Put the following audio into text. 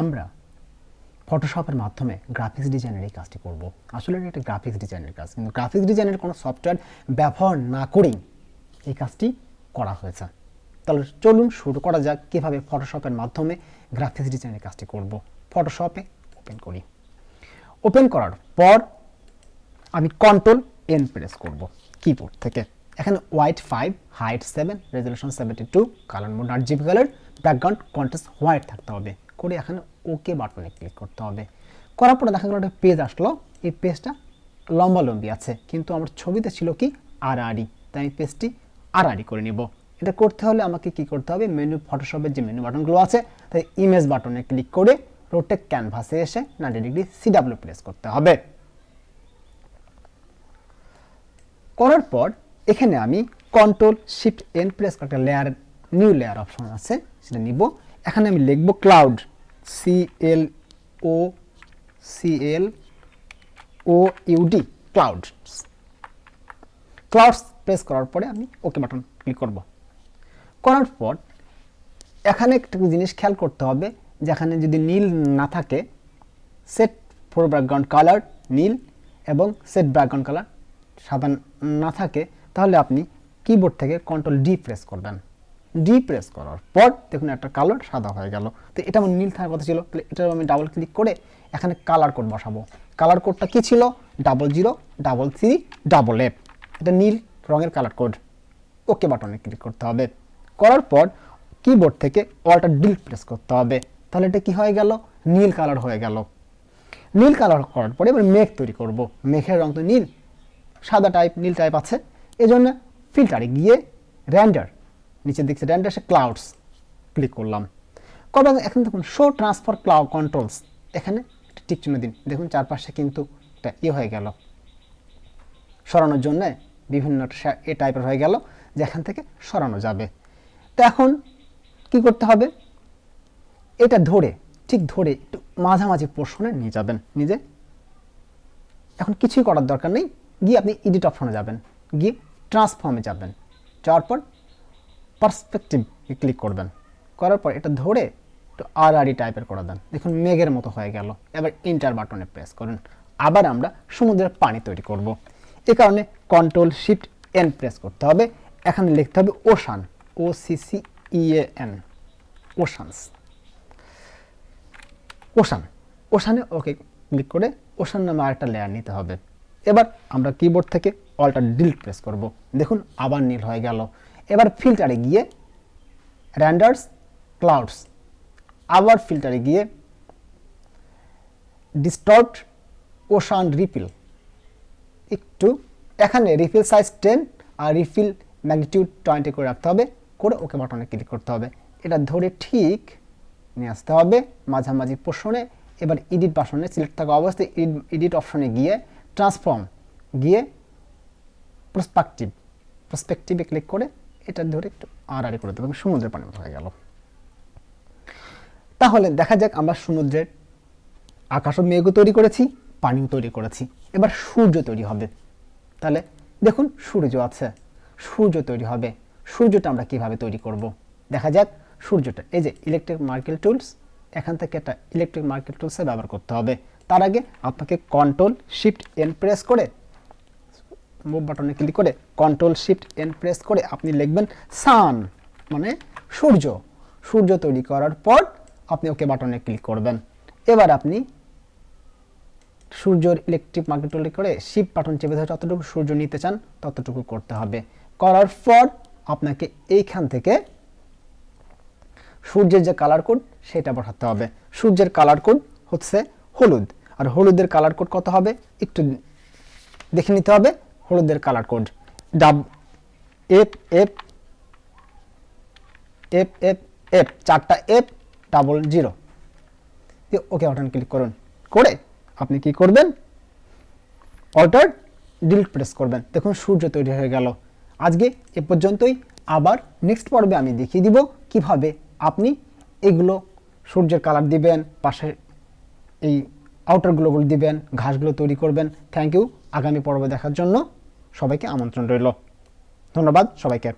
আমরা ফটোশপের মাধ্যমে গ্রাফিক্স ডিজাইনের এই কাজটি করব। আসলে এটা একটা গ্রাফিক্স ডিজাইনের কাজ, কিন্তু গ্রাফিক্স ডিজাইনের কোনো সফটওয়্যার ব্যবহার না করেই এই কাজটি করা হয়েছে। তাহলে চলুন শুরু করা যাক, কীভাবে ফটোশপের মাধ্যমে গ্রাফিক্স ডিজাইনের কাজটি করব। ফটোশপে ওপেন করি। ওপেন করার পর আমি কন্ট্রোল এন প্রেস করব কিবোর্ড থেকে। এখানে width five height seven resolution seventy two colour mode আট GB colour background contents white থাকতে হবে। করে এখানে ওকে বাটনে ক্লিক করতে হবে। করার পরে দেখা গেল একটা পেজ আসলো। এই পেজটা লম্বা লম্বি আছে, কিন্তু আমার ছবিতে ছিল কি? আর আরই তাই আমি পেজটি আরই করে নিব। এটা করতে হলে আমাকে কি করতে হবে? মেনু ফটোশপের যে মেনু বাটনগুলো আছে, তাই ইমেজ বাটনে ক্লিক করে রোটেক ক্যানভাসে এসে নাইনটি ডিগ্রি সিডাব্লিউ প্রেস করতে হবে। করার পর এখানে আমি কন্ট্রোল শিফট এন প্রেস একটা লেয়ার নিউ লেয়ার অপশন আছে, সেটা নিব। এখানে আমি লিখব cloud C L O C L O U D cloud clouds press করার পরে আমি ওকে বাটন ক্লিক করব। করার পর এখানে একটা জিনিস খেয়াল করতে হবে, যেখানে যদি নীল না থাকে সেট ফোর ব্যাকগ্রাউন্ড কালার নীল এবং সেট ব্যাকগ্রাউন্ড কালার সাদা না থাকে, তাহলে আপনি কিবোর্ড থেকে কন্ট্রোল ডি প্রেস করবেন। ডি প্রেস করার পর দেখুন একটা কালার সাদা হয়ে গেল। তো এটা আমার নীল থাকার কথা ছিল। তাহলে এটা আমি ডাবল ক্লিক করে এখানে কালার কোড বসাবো। কালার কোডটা কী ছিল? Double zero double three double F এটা নীল রঙের কালার কোড ওকে বাটনে ক্লিক করতে হবে। করার পর কিবোর্ড থেকে অল্টার ডিল প্রেস করতে হবে। তাহলে এটা কি হয়ে গেল? নীল কালার হয়ে গেল। নীল কালার করার পরে এবার মেঘ তৈরি করব। মেঘের রং তো নীল, সাদা টাইপ নীল টাইপ আছে। এই জন্য ফিল্টারে গিয়ে র্যান্ডার নিচের দিকে র্যান্ডার সে ক্লাউডস ক্লিক করলাম। কবে এখন দেখুন শো ট্রান্সফার ক্লাউড কন্ট্রোলস এখানে টিক চিহ্ন দিন। দেখুন, চারপাশে কিন্তু একটা ইয়ে হয়ে গেল। সরানোর জন্য বিভিন্ন এ টাইপের হয়ে গেল, যেখান থেকে সরানো যাবে। তো এখন কি করতে হবে? এটা ধরে, ঠিক ধরে একটু মাঝামাঝি পোর্শনে নিয়ে যাবেন। নিজে। এখন কিছুই করার দরকার নেই। গিয়ে আপনি এডিট অপশনে যাবেন। গিয়ে ট্রান্সফর্মে যাবেন। যাওয়ার পর পার্সপেক্টিভ ক্লিক করবেন। করার পর এটা ধরে একটু আর টাইপের করে দেন। দেখুন মেঘের মতো হয়ে গেল। এবার ইন্টার বাটনে প্রেস করুন। আবার আমরা সমুদ্রের পানি তৈরি করব। এ কারণে কন্ট্রোল শিফট এন প্রেস করতে হবে। এখানে লিখতে হবে ocean O C E A N oceans ocean Oshane okay click করে ওশান নামে আরেকটা লেয়ার নিতে হবে। এবার আমরা কিবোর্ড থেকে অল্টার ডিলিট প্রেস করব। দেখুন আবার নীল হয়ে গেল। এবার ফিল্টারে গিয়ে র্যান্ডার্স ক্লাউডস আবার ফিল্টারে গিয়ে ডিস্টর্ট ওশান রিপিল একটু এখানে রিফিল সাইজ টেন আর রিফিল ম্যাগনিটিউড টোয়েন্টি করে রাখতে হবে, করে ওকে বাটনে ক্লিক করতে হবে। এটা ধরে ঠিক নিয়ে আসতে হবে মাঝামাঝি পোষণে এবার এডিট বাসনে সিলেক্ট থাকা অবস্থায় এডিট অপশনে গিয়ে ট্রান্সফর্ম গিয়ে প্রসপেক্টিভ প্রসপেক্টিভে ক্লিক করে এটা ধরে একটু আর করে দেবো। সমুদ্রের পানির মতো হয়ে গেল। তাহলে দেখা যাক আমরা সমুদ্রের আকাশও মেঘও তৈরি করেছি, পানিও তৈরি করেছি। এবার সূর্য তৈরি হবে। তাহলে দেখুন, সূর্য আছে। সূর্য তৈরি হবে। সূর্যটা আমরা কীভাবে তৈরি করব? দেখা যাক, সূর্যটা, এই যে ইলেকট্রিক মার্কেল টুলস এখান থেকে একটা ইলেকট্রিক মার্কেল টুলসে ব্যবহার করতে হবে। তার আগে আপনাকে কন্ট্রোল শিফট এন প্রেস করে মুভ বাটনে ক্লিক করে কন্ট্রোল শিফট এন প্রেস করে আপনি লিখবেন সান মানে সূর্য। সূর্য তৈরি করার পর আপনি ওকে বাটনে ক্লিক করবেন। এবার আপনি সূর্যর ইলেকট্রিক মার্কেট করে শিপ বাটন চেপে ধরে যতটুকু সূর্য নিতে চান ততটুকু করতে হবে। করার পর আপনাকে এইখান থেকে সূর্যের যে কালার কোড সেটা বসাতে হবে। সূর্যের কালার কোড হচ্ছে হলুদ। আর হলুদের কালার কোড কত হবে? একটু দেখে নিতে হবে। হলুদের colour code double F F F F F চারটা F double zero okay button click করুন। করে আপনি কি করবেন? অল্টার ডিলিট প্রেস করবেন। দেখুন সূর্য তৈরি হয়ে গেল। আজকে এ পর্যন্তই। আবার নেক্সট পর্বে আমি দেখিয়ে দিব কীভাবে আপনি এগুলো সূর্যের কালার দিবেন, পাশে এই আউটারগুলো দিবেন, ঘাসগুলো তৈরি করবেন। থ্যাংক ইউ আগামী পর্ব দেখার জন্য সবাইকে আমন্ত্রণ রইল। ধন্যবাদ সবাইকে।